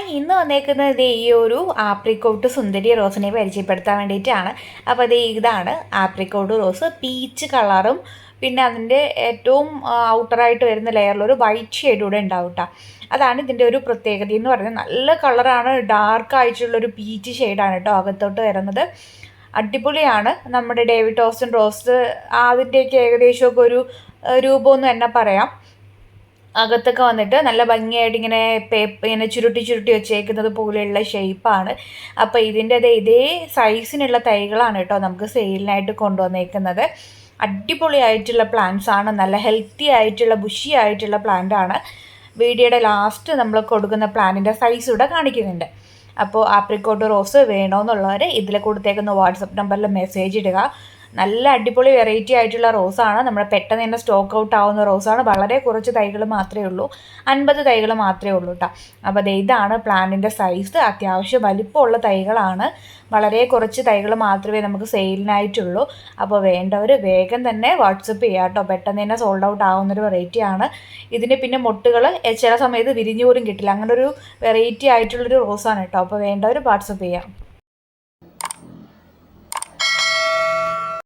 വന്നേക്കുന്നത് ഈ ഒരു ആപ്രിക്കോട്ട് സുന്ദരി റോസിനെ പരിചയപ്പെടുത്താൻ വേണ്ടിയിട്ടാണ്. അപ്പോൾ അത് ഇതാണ് ആപ്രിക്കോട്ട് റോസ്. പീച്ച് കളറും പിന്നെ അതിന്റെ ഏറ്റവും ഔട്ടറായിട്ട് വരുന്ന ലെയറിൽ ഒരു വൈറ്റ് ഷെയ്ഡ് കൂടെ ഉണ്ടാവും കേട്ടോ അതാണ് ഇതിന്റെ ഒരു പ്രത്യേകത എന്ന് പറയുന്നത്. നല്ല കളറാണ് ഡാർക്ക് ആയിട്ടുള്ളൊരു പീച്ച് ഷെയ്ഡാണ് കേട്ടോ അകത്തോട്ട് വരുന്നത്. അടിപൊളിയാണ്. നമ്മുടെ ഡേവിഡ് ടോസ്റ്റൻ റോസ് അതിന്റെയൊക്കെ ഏകദേശമൊക്കെ ഒരു രൂപമെന്ന് തന്നെ പറയാം. അകത്തൊക്കെ വന്നിട്ട് നല്ല ഭംഗിയായിട്ട് ഇങ്ങനെ പേപ്പർ ഇങ്ങനെ ചുരുട്ടി ചുരുട്ടി വെച്ചേക്കുന്നത് പോലെയുള്ള ഷേപ്പാണ് അപ്പോൾ ഇതിന്റെ ഇതേ സൈസിനുള്ള തൈകളാണ് കേട്ടോ നമുക്ക് സെയിലിനായിട്ട് കൊണ്ടുവന്നേക്കുന്നത്. അടിപൊളിയായിട്ടുള്ള പ്ലാന്റ്സ് ആണ്. നല്ല ഹെൽത്തി ആയിട്ടുള്ള ബുഷി ആയിട്ടുള്ള പ്ലാന്റ് ആണ്. വീഡിയോയുടെ ലാസ്റ്റ് നമ്മൾ കൊടുക്കുന്ന പ്ലാന്റിന്റെ സൈസ് ഇവിടെ കാണിക്കുന്നുണ്ട്. അപ്പോൾ ആപ്രിക്കോട്ട് റോസ് വേണമെന്നുള്ളവർ ഇതിൽ കൊടുത്തേക്കുന്ന വാട്സപ്പ് നമ്പറിൽ മെസ്സേജ് ഇടുക. നല്ല അടിപൊളി വെറൈറ്റി ആയിട്ടുള്ള റോസാണ് നമ്മുടെ പെട്ടെന്ന് തന്നെ സ്റ്റോക്ക് ഔട്ട് ആവുന്ന റോസാണ് വളരെ കുറച്ച് തൈകൾ മാത്രമേ ഉള്ളൂ. അൻപത് തൈകൾ മാത്രമേ ഉള്ളൂ കേട്ടോ അപ്പോൾ അത് ഇതാണ് പ്ലാന്റിന്റെ സൈസ് അത്യാവശ്യം വലിപ്പമുള്ള തൈകളാണ്. വളരെ കുറച്ച് തൈകൾ മാത്രമേ നമുക്ക് സെയിലിനായിട്ടുള്ളൂ അപ്പോൾ വേണ്ടവർ വേഗം തന്നെ വാട്സപ്പ് ചെയ്യുക കേട്ടോ പെട്ടെന്ന് തന്നെ സോൾഡ് ഔട്ട് ആവുന്നൊരു വെറൈറ്റിയാണ് ഇതിന് പിന്നെ മുട്ടുകൾ ചില സമയത്ത് വിരിഞ്ഞു പോലും കിട്ടില്ല. അങ്ങനൊരു വെറൈറ്റി ആയിട്ടുള്ളൊരു റോസാണ് കേട്ടോ അപ്പോൾ വേണ്ടവർ വാട്സപ്പ് ചെയ്യാം.